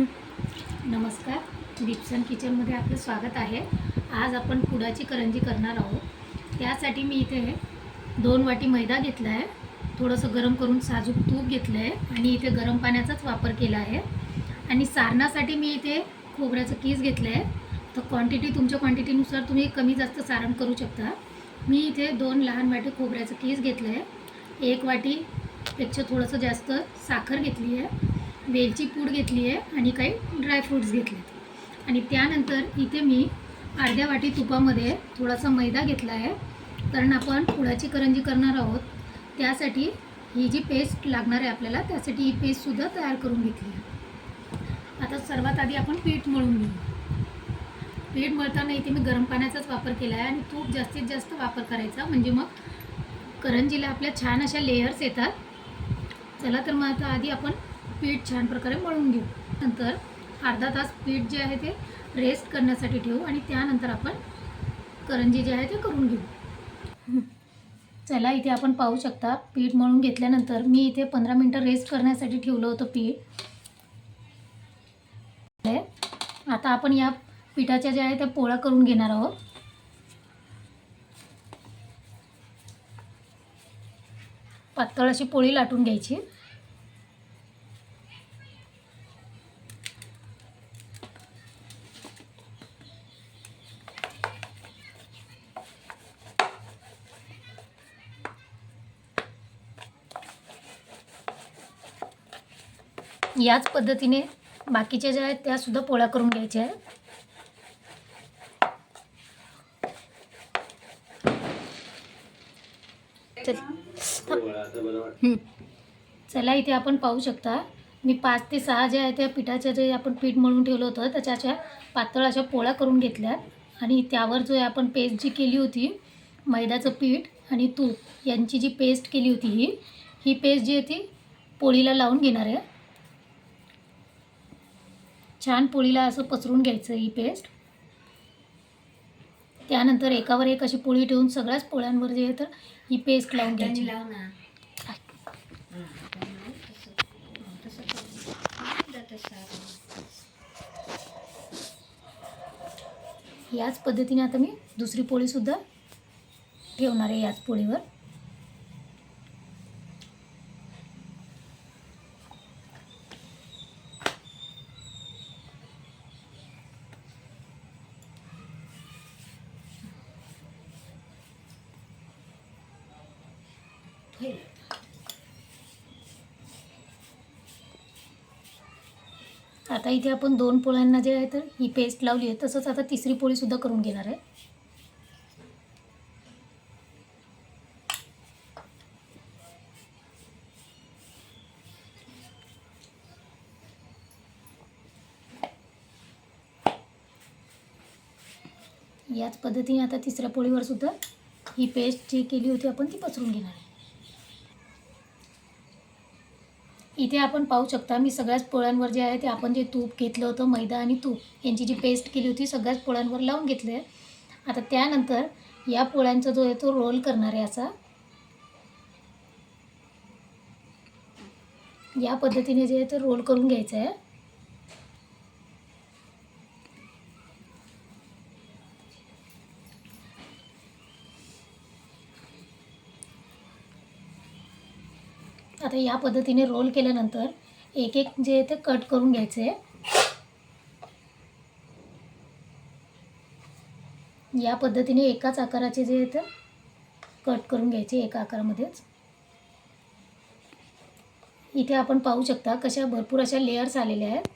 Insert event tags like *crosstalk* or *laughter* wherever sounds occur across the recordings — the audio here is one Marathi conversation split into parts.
नमस्कार. डिप्सन किचनमध्ये आपलं स्वागत आहे. आज आपण पुडाची करंजी करणार आहोत. त्यासाठी मी इथे दोन वाटी मैदा घेतला आहे थोडंसं गरम करून साजूक तूप घेतलं आहे आणि इथे गरम पाण्याचाच वापर केला आहे. आणि सारणासाठी मी इथे खोबऱ्याचं कीस घेतलं आहे तर क्वांटिटी तुमच्या क्वांटिटीनुसार तुम्ही कमी जास्त सारण करू शकता. मी इथे दोन लहान वाटी खोबऱ्याचं कीस घेतलं आहे एक वाटीपेक्षा थोडंसं जास्त साखर घेतली आहे वेलची पूड घेतली आहे आणि काही ड्रायफ्रूट्स घेतलेत आणि त्यानंतर इथे मी अर्ध्या वाटी तुपामध्ये थोडासा मैदा घेतला आहे. कारण आपण पुडाची करंजी करणार आहोत त्यासाठी ही जी पेस्ट लागणार आहे आपल्याला त्यासाठी ही पेस्टसुद्धा तयार करून घेतली आहे. आता सर्वात आधी आपण पीठ मळून घेऊ. पीठ मळताना इथे मी गरम पाण्याचाच वापर केला आहे आणि तूप जास्तीत जास्त वापर करायचा. म्हणजे मग करंजीला आपल्या छान अशा लेयर्स येतात. चला तर मग आता आधी आपण पीठ छान प्रकारे मळून घेऊ. नंतर अर्धा तास पीठ जे आहे ते रेस्ट करण्यासाठी ठेवू आणि त्यानंतर आपण करंजी जे आहे ते करून घेऊ. चला इथे आपण पाहू शकता पीठ मळून घेतल्यानंतर मी इथे पंधरा मिनटं रेस्ट करण्यासाठी ठेवलं होतं पीठ. आता आपण या पिठाच्या ज्या आहे त्या पोळ्या करून घेणार आहोत. पातळ अशी पोळी लाटून घ्यायची. याच पद्धतीने बाकीच्या ज्या आहेत त्यासुद्धा पोळ्या करून घ्यायच्या आहेत. चला. इथे आपण पाहू शकता. मी पाच ते सहा ज्या आहे त्या पिठाच्या जे आपण पीठ मळून ठेवलं होतं त्याच्या अशा पातळ अशा पोळ्या करून घेतल्या. आणि त्यावर जो आहे आपण पेस्ट जी केली होती मैद्याचं पीठ आणि तूप यांची जी पेस्ट केली होती ही ही पेस्ट जी आहे ती पोळीला लावून घेणार आहे. छान पोळीला असं पसरून घ्यायचं ही पेस्ट त्यानंतर एकावर एक अशी पोळी ठेवून सगळ्याच पोळ्यांवर जे तर ही पेस्ट लावून घ्यायची. याच पद्धतीने आता मी दुसरी पोळीसुद्धा ठेवणार आहे याच पोळीवर. आता इथे आपण दोन पोळ्यांना जे आहे तर ही पेस्ट लावली आहे. तसंच आता तिसरी पोळीसुद्धा करून घेणार आहे. याच पद्धतीने आता तिसऱ्या पोळीवर सुद्धा ही पेस्ट जी केली होती आपण ती पसरून घेणार आहे. इथे आपण पाहू शकता मी सगळ्याच पोळ्यांवर जे आहे ते आपण जे तूप घेतलं होतं मैदा आणि तूप यांची जी पेस्ट केली होती सगळ्याच पोळ्यांवर लावून घेतले आहे. आता त्यानंतर या पोळ्यांचा जो आहे तो रोल करणार आहे असा. या पद्धतीने जे आहे ते रोल करून घ्यायचं आहे. आता या पद्धतीने रोल केल्यानंतर एक एक जे आहे ते कट करून घ्यायचे. आहे या पद्धतीने एकाच आकाराचे जे आहेत ते कट करून घ्यायचे एका आकारामध्येच. इथे आपण पाहू शकता कशा भरपूर अशा लेयर्स आलेल्या आहेत.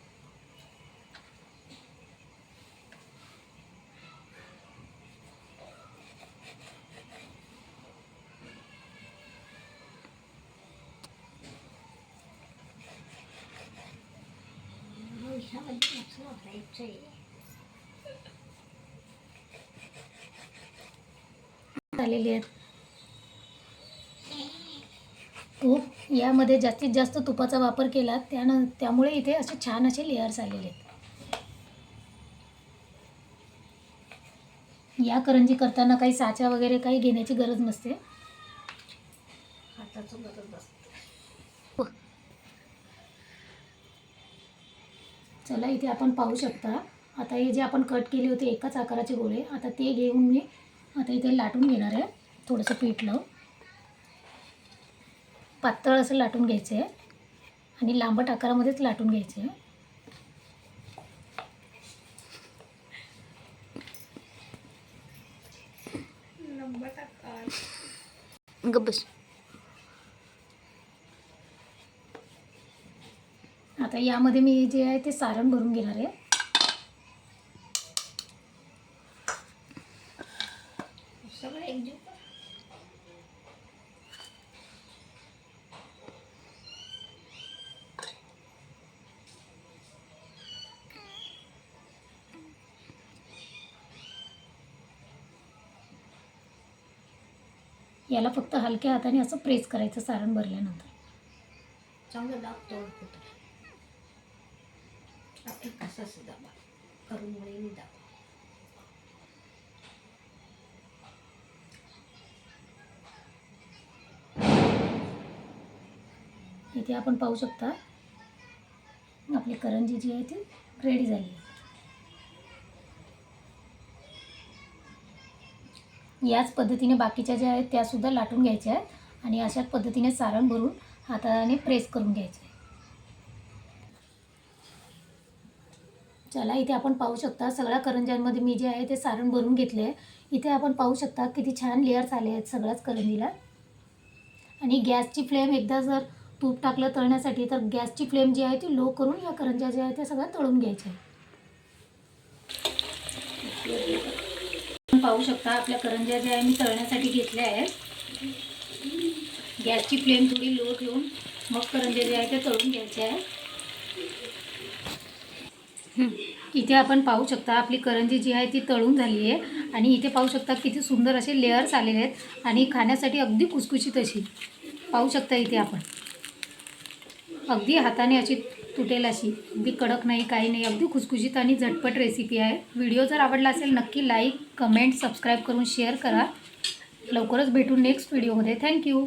आलेली आहेत. तूप यामध्ये जास्तीत जास्त तुपाचा वापर केला त्यानं त्यामुळे इथे असे छान असे लेयर्स आलेले आहेत. या करंजी करताना काही साचा वगैरे काही घेण्याची गरज नसते. हाताचं गरज असते चला इथे आपण पाहू शकता. आता हे जे आपण कट केले होते एकाच आकाराचे गोळे आता ते घेऊन मी आता इथे लाटून घेणार आहे. थोडंसं पीठ लावून. पातळ असं लाटून घ्यायचं आहे आणि लांबट आकारामध्येच लाटून घ्यायचं आहे गब्बस आता यामध्ये मी जे आहे ते सारण भरून घेणार आहे. याला फक्त हलक्या हाताने असं प्रेस करायचं सारण भरल्यानंतर. चांगलं दाब तोड होतं दाबा करून दाबा इथे आपण पाहू शकता आपली करंजी जी आहे ती रेडी झाली आहे याच पद्धतीने बाकीच्या ज्या आहेत त्यासुद्धा लाटून घ्यायच्या आहेत आणि अशाच पद्धतीने सारण भरून हाताने प्रेस करून घ्यायचं चला इथे आपण पाहू शकता सगळ्या करंज्यांमध्ये मी जे आहे ते सारण भरून घेतले आहे. इथे आपण पाहू शकता किती छान लेअर्स आले आहेत सगळ्याच करंजीला. आणि गॅसची फ्लेम एकदा जर तूप टाकलं तळण्यासाठी तर गॅसची फ्लेम जी आहे ती लो करून या करंज्या ज्या आहेत त्या सगळ्या तळून घ्यायच्या आपण पाहू शकता आपल्या करंज्या ज्या आहे मी तळण्यासाठी घेतल्या आहेत. गॅसची फ्लेम थोडी लो ठेवून मग करंज्या ज्या आहेत त्या तळून घ्यायच्या आहेत. *laughs* इथे आपण पाहू शकता आपली करंजी जी आहे ती तळून झाली आहे आणि इथे पाहू शकता किती सुंदर असे लेअर्स आलेले आहेत आणि खाण्यासाठी अगदी कुसकुशीत अशी. पाहू शकता इथे आपण. अगदी हाताने अशी तुटेल अशी. अगदी कडक नाही काही नाही अगदी खुसखुशीत आणि झटपट रेसिपी आहे. व्हिडिओ जर आवडला असेल नक्की लाईक कमेंट सबस्क्राईब करून शेअर करा. लवकरच भेटू नेक्स्ट व्हिडिओमध्ये थँक्यू